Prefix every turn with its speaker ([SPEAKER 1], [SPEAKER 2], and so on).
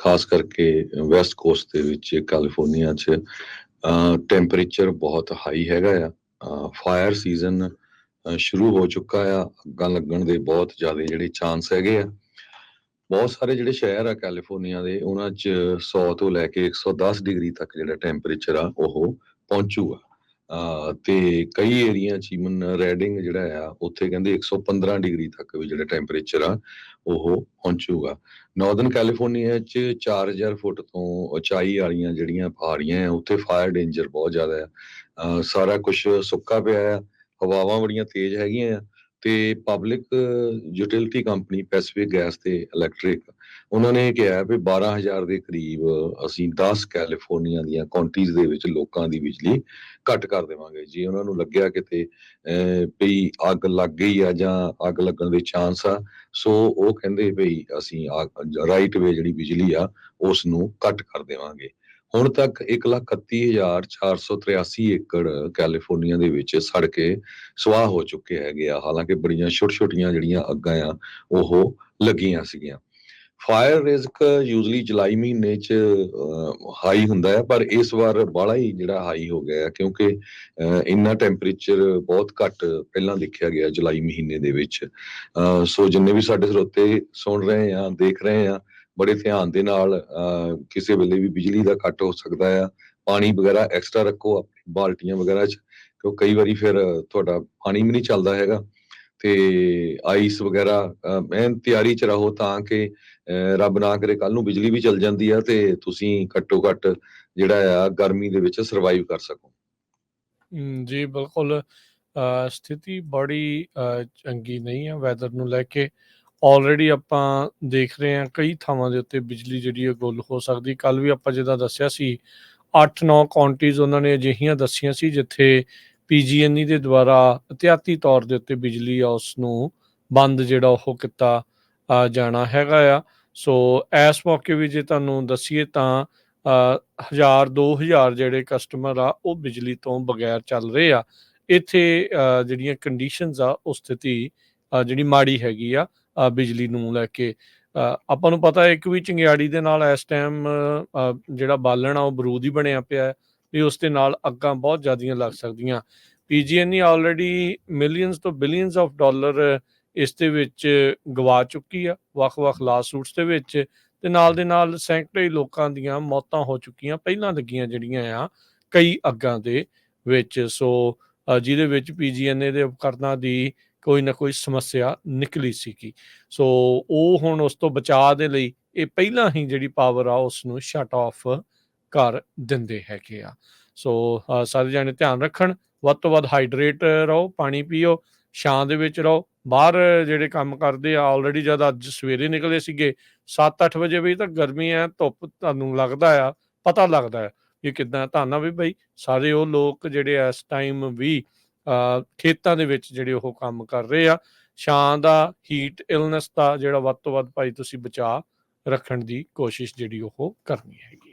[SPEAKER 1] ਖਾਸ ਕਰਕੇ West cost ਦੇ ਵਿੱਚ, ਕੈਲੀਫੋਰਨੀਆ 'ਚ ਟੈਂਪਰੇਚਰ ਬਹੁਤ ਹਾਈ ਹੈਗਾ ਆ। ਫਾਇਰ ਸੀਜ਼ਨ ਸ਼ੁਰੂ ਹੋ ਚੁੱਕਾ ਆ। ਅੱਗਾਂ ਲੱਗਣ ਦੇ ਬਹੁਤ ਜ਼ਿਆਦਾ ਜਿਹੜੇ ਚਾਂਸ ਹੈਗੇ ਆ। ਬਹੁਤ ਸਾਰੇ ਜਿਹੜੇ ਸ਼ਹਿਰ ਆ ਕੈਲੀਫੋਰਨੀਆ ਦੇ, ਉਹਨਾਂ 'ਚ 100 ਤੋਂ ਲੈ ਕੇ 110 ਡਿਗਰੀ ਤੱਕ ਜਿਹੜਾ ਟੈਂਪਰੇਚਰ ਆ, ਉਹ ਪਹੁੰਚੂਗਾ। ਤੇ ਕਈ ਏਰੀਆ ਚ ਇਵਨ ਰੈਡਿੰਗ ਜਿਹੜਾ ਆ, ਉੱਥੇ ਕਹਿੰਦੇ 115 ਡਿਗਰੀ ਤੱਕ ਵੀ ਜਿਹੜਾ ਟੈਂਪਰੇਚਰ ਆ, ਉਹ ਪਹੁੰਚੂਗਾ ਨਾਰਥਰਨ ਕੈਲੀਫੋਰਨੀਆ ਚ 4000 ਫੁੱਟ ਤੋਂ ਉਚਾਈ ਵਾਲੀਆਂ ਜਿਹੜੀਆਂ ਪਹਾੜੀਆਂ ਆ, ਉੱਥੇ ਫਾਇਰ ਡੇਂਜਰ ਬਹੁਤ ਜ਼ਿਆਦਾ ਆ। ਸਾਰਾ ਕੁਝ ਸੁੱਕਾ ਪਿਆ ਆ, ਹਵਾਵਾਂ ਬੜੀਆਂ ਤੇਜ਼ ਹੈਗੀਆਂ ਆ ਤੇ public utility company Pacific gas ਤੇ ਇਲੈਕਟ੍ਰਿਕ ਉਹਨਾਂ ਨੇ ਕਿਹਾ ਵੀ 12000 ਦੇ ਕਰੀਬ ਅਸੀਂ 10 ਕੈਲੀਫੋਰਨੀਆ ਦੀਆਂ ਕਾਉਂਟੀਜ਼ ਦੇ ਵਿੱਚ ਲੋਕਾਂ ਦੀ ਬਿਜਲੀ ਕੱਟ ਕਰ ਦੇਵਾਂਗੇ। ਜੇ ਉਹਨਾਂ ਨੂੰ ਲੱਗਿਆ ਕਿਤੇ ਅਹ, ਵੀ ਅੱਗ ਲੱਗ ਗਈ ਆ ਜਾਂ ਅੱਗ ਲੱਗਣ ਦੇ ਚਾਂਸ ਆ ਸੋ ਉਹ ਕਹਿੰਦੇ ਵੀ ਅਸੀਂ ਰਾਈਟ ਵੇ ਜਿਹੜੀ ਬਿਜਲੀ ਆ ਉਸ ਨੂੰ ਕੱਟ ਕਰ ਦੇਵਾਂਗੇ। ਹੁਣ ਤੱਕ 131483 ਏਕੜ ਕੈਲੀਫੋਰਨੀਆ ਦੇ ਵਿੱਚ ਸੜ ਕੇ ਸਵਾਹ ਹੋ ਚੁੱਕੇ ਹੈਗੇ ਆ। ਹਾਲਾਂਕਿ ਬੜੀਆਂ ਛੋਟ-ਛੋਟੀਆਂ ਜਿਹੜੀਆਂ ਅੱਗਾਂ ਆ ਉਹ ਲੱਗੀਆਂ ਸੀਗੀਆਂ। ਫਾਇਰ ਰਿਸਕ ਯੂਜ਼ਲੀ ਜੁਲਾਈ ਮਹੀਨੇ ਚ ਹਾਈ ਹੁੰਦਾ ਹੈ ਪਰ ਇਸ ਵਾਰ ਬਾਹਲਾ ਹੀ ਜਿਹੜਾ ਹਾਈ ਹੋ ਗਿਆ ਕਿਉਂਕਿ ਅਹ, ਇੰਨਾ ਟੈਂਪਰੇਚਰ ਬਹੁਤ ਘੱਟ ਪਹਿਲਾਂ ਦੇਖਿਆ ਗਿਆ ਜੁਲਾਈ ਮਹੀਨੇ ਦੇ ਵਿੱਚ। ਅਹ, ਸੋ ਜਿੰਨੇ ਵੀ ਸਾਡੇ ਸਰੋਤੇ ਸੁਣ ਰਹੇ ਆ ਦੇਖ ਰਹੇ ਆ ਬੜੇ ਧਿਆਨ ਦੇ ਨਾਲ ਕਿਸੇ ਵੇਲੇ ਵੀ ਬਿਜਲੀ ਦਾ ਕੱਟ ਹੋ ਸਕਦਾ ਆ ਪਾਣੀ ਵਗੈਰਾ ਐਕਸਟਰਾ ਰੱਖੋ ਆਪਣੀ ਬਾਲਟੀਆਂ ਵਗੈਰਾ ਚ ਕਿਉਂ ਕਈ ਵਾਰੀ ਫਿਰ ਤੁਹਾਡਾ ਪਾਣੀ ਵੀ ਨਹੀਂ ਚੱਲਦਾ ਹੈਗਾ। ਤੇ ਆਈਸ ਵਗੈਰਾ ਅਹ, ਤਿਆਰੀ ਚ ਰਹੋ ਤਾਂ ਕਿ ਰੱਬ ਨਾ ਕਰੇ ਕੱਲ ਨੂੰ ਬਿਜਲੀ ਵੀ ਚੱਲ ਜਾਂਦੀ ਆ ਤੇ ਤੁਸੀਂ ਘੱਟੋ ਘੱਟ ਜਿਹੜਾ ਆ ਗਰਮੀ ਦੇ ਵਿੱਚ ਸਰਵਾਈਵ ਕਰ ਸਕੋ।
[SPEAKER 2] ਜੀ ਬਿਲਕੁਲ ਸਥਿਤੀ ਬੜੀ ਚੰਗੀ ਨਹੀਂ ਹੈ ਵੈਦਰ ਨੂੰ ਲੈ ਕੇ। ਆਲਰੇਡੀ ਆਪਾਂ ਦੇਖ ਰਹੇ ਹਾਂ ਕਈ ਥਾਵਾਂ ਦੇ ਉੱਤੇ ਬਿਜਲੀ ਜਿਹੜੀ ਹੈ ਗੁੱਲ ਹੋ ਸਕਦੀ। ਕੱਲ ਵੀ ਆਪਾਂ ਜਿੱਦਾਂ ਦੱਸਿਆ ਸੀ 8-9 ਕਾਉਂਟੀਜ਼ ਉਹਨਾਂ ਨੇ ਅਜਿਹੀਆਂ ਦੱਸੀਆਂ ਸੀ ਜਿੱਥੇ ਪੀਜੀਐਨਈ ਦੇ ਦੁਆਰਾ ਇhtiyati ਤੌਰ ਦੇ ਉੱਤੇ ਬਿਜਲੀ ਆ ਉਸ ਨੂੰ ਬੰਦ ਜਿਹੜਾ ਉਹ ਕੀਤਾ ਜਾਣਾ ਹੈਗਾ ਆ। ਸੋ ਇਸ ਮੌਕੇ ਵੀ ਜੇ ਤੁਹਾਨੂੰ ਦੱਸੀਏ ਤਾਂ ਅ, ਹਜ਼ਾਰ 2000 ਜਿਹੜੇ ਕਸਟਮਰ ਆ ਉਹ ਬਿਜਲੀ ਤੋਂ ਬਗੈਰ ਚੱਲ ਰਹੇ ਆ। ਇੱਥੇ ਜਿਹੜੀਆਂ ਕੰਡੀਸ਼ਨਸ ਆ ਉਹ ਸਥਿਤੀ ਜਿਹੜੀ ਮਾੜੀ ਹੈਗੀ ਆ ਬਿਜਲੀ ਨੂੰ ਲੈ ਕੇ। ਆਪਾਂ ਨੂੰ ਪਤਾ ਹੈ ਇੱਕ ਵੀ ਚੰਗਿਆੜੀ ਦੇ ਨਾਲ ਇਸ ਟਾਈਮ ਜਿਹੜਾ ਬਾਲਣ ਆ, ਉਹ ਬਰੂਦ ਹੀ ਬਣਿਆ ਪਿਆ ਹੈ, ਵੀ ਉਸ ਦੇ ਨਾਲ ਅੱਗਾਂ ਬਹੁਤ ਜ਼ਿਆਦੀਆਂ ਲੱਗ ਸਕਦੀਆਂ। ਪੀਜੀਐਨਈ ਆਲਰੇਡੀ ਮਿਲੀਅਨਸ ਤੋਂ ਬਿਲੀਅਨਸ ਆਫ ਡਾਲਰ ਇਸ ਦੇ ਵਿੱਚ ਗਵਾ ਚੁੱਕੀ ਆ, ਵੱਖ-ਵੱਖ ਲਾਸੂਟਸ ਦੇ ਵਿੱਚ, ਤੇ ਨਾਲ ਦੇ ਨਾਲ ਸੈਂਕੜੇ ਲੋਕਾਂ ਦੀਆਂ ਮੌਤਾਂ ਹੋ ਚੁੱਕੀਆਂ, ਪਹਿਲਾਂ ਲੱਗੀਆਂ ਜਿਹੜੀਆਂ ਆ, ਕਈ ਅੱਗਾਂ ਦੇ ਵਿੱਚ। ਸੋ ਜਿਹਦੇ ਵਿੱਚ ਪੀਜੀਐਨਏ ਦੇ ਉਪਕਰਨਾਂ ਦੀ ਕੋਈ ਨਾ ਕੋਈ ਸਮੱਸਿਆ ਨਿਕਲੀ ਸੀਗੀ। ਸੋ ਉਹ ਹੁਣ ਉਸ ਤੋਂ ਬਚਾਅ ਦੇ ਲਈ ਇਹ ਪਹਿਲਾਂ ਹੀ ਜਿਹੜੀ ਪਾਵਰ ਆ ਉਸ ਨੂੰ ਸ਼ਟ ਆਫ ਕਰ ਦਿੰਦੇ ਹੈਗੇ ਆ। ਸੋ ਸਾਰੇ ਜਾਣੇ ਧਿਆਨ ਰੱਖਣ, ਵੱਧ ਤੋਂ ਵੱਧ ਹਾਈਡਰੇਟ ਰਹੋ, ਪਾਣੀ ਪੀਓ, ਛਾਂ ਦੇ ਵਿੱਚ ਰਹੋ। ਬਾਹਰ ਜਿਹੜੇ ਕੰਮ ਕਰਦੇ ਆ ਆਲਰੇਡੀ ਜਦ ਅੱਜ ਸਵੇਰੇ ਨਿਕਲੇ ਸੀਗੇ 7-8 ਵਜੇ ਵੀ ਤਾਂ ਗਰਮੀ ਆ ਧੁੱਪ ਤੁਹਾਨੂੰ ਲੱਗਦਾ ਆ, ਪਤਾ ਲੱਗਦਾ ਹੈ ਕਿ ਕਿਦਾਂ ਧਾਨਾ ਵੀ ਬਈ, ਸਾਰੇ ਉਹ ਲੋਕ ਜਿਹੜੇ ਇਸ ਟਾਈਮ ਵੀ ਖੇਤਾਂ ਦੇ ਵਿੱਚ ਜਿਹੜੇ ਉਹ ਕੰਮ ਕਰ ਰਹੇ ਆ। ਛਾਂ ਦਾ ਹੀਟ ਇਲਨੈਸ ਦਾ ਜਿਹੜਾ ਵੱਧ ਤੋਂ ਵੱਧ ਭਾਈ ਤੁਸੀਂ ਬਚਾ ਰੱਖਣ ਦੀ ਕੋਸ਼ਿਸ਼ ਜਿਹੜੀ ਉਹ ਕਰਨੀ ਹੈਗੀ।